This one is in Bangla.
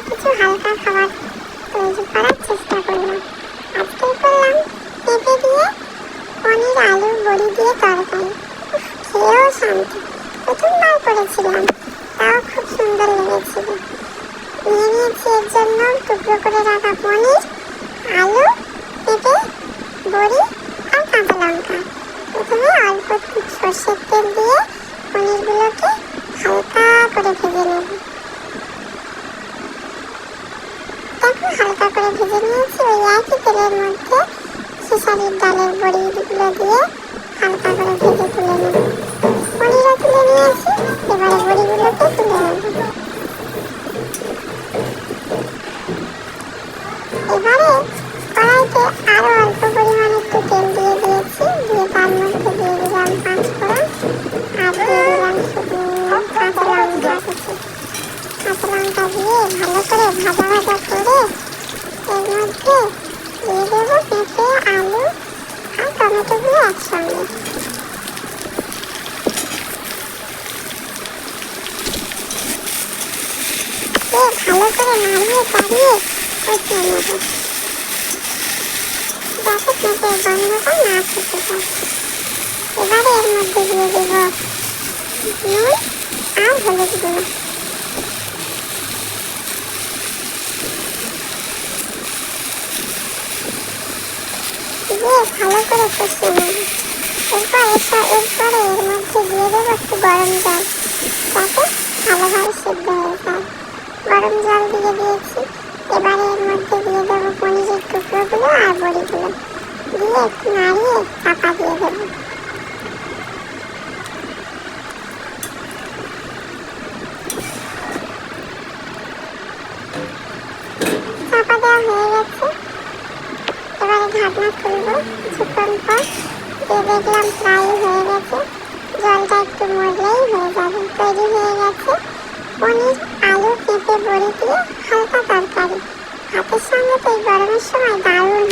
খাবার তৈরি করার চেষ্টা করলাম। আজকে করলাম পেঁপে দিয়ে পনির আলু বড়ি দিয়ে তরকারি। খেয়েও শান্তি। প্রথমবার করেছিলাম, তাও খুব সুন্দর লেগেছিল। নিয়ে নিয়েছি এর জন্য টুকরো করে রাখা পনির, আলু, পেঁপে, বড়ি আর কাঁচা লঙ্কা। প্রথমে অল্প সর্ষের তেল দিয়ে পনিরগুলোকে হালকা করে ভেজে নেব। হালকা করে ভেজে নিয়েছি, ওই একই তেলের মধ্যে খেসারির ডালের বড়িগুলো দিয়ে হালকা করে ভেজে তুলে নেব। পনিরও তুলে নিয়েছি এবারে বড়িগুলোকে তুলে নেব। এবারে কড়াইতে আরও অল্প পরিমাণে একটু তেল দিয়ে দিয়েছি, দিয়ে তার মধ্যে দিয়ে দিলাম পাঁচ ফোড়ন আর দিয়ে দিলাম কাঁচা লঙ্কা কাঁচা লঙ্কা দিয়ে ভালো করে ভাজা ভাজা করে এর মধ্যে দিয়ে দেবো পেঁপে, আলু আর টমেটোগুলো একসঙ্গে। ভালো করে নাড়িয়ে চাড়িয়ে কষিয়ে নেব। যাতে পেঁপের গন্ধটা না থেকে যায়। এবারে এর মধ্যে দিয়ে দেব নুন আর হলুদ গুঁড়ো। দিয়ে ভালো করে কষিয়ে নেব এরপর এটা, এরপরে এর মধ্যে দিয়ে দেবো একটু গরম জল। যাতে ভালোভাবে হয়ে যায়। গরম জল দিয়ে দিয়েছি। এবারে এর মধ্যে দিয়ে দেবো পনিরের টুকরোগুলো আর বড়িগুলো। দিয়ে একটু নাড়িয়ে চাপা দিয়ে দেবো চাপা দেওয়া হয়ে গেছে এবারে ঢাকনা খুলবো কিছুক্ষণ পর দিয়ে দেখলাম প্রায় হয়ে গেছে। জলটা একটু মরলেই হয়ে যাবে, তৈরি হয়ে গেছে। পনির, আলু পেঁপে বড়ি দিয়ে হালকা তরকারি। ভাতের সঙ্গে তো এই গরমের সময় দারুণ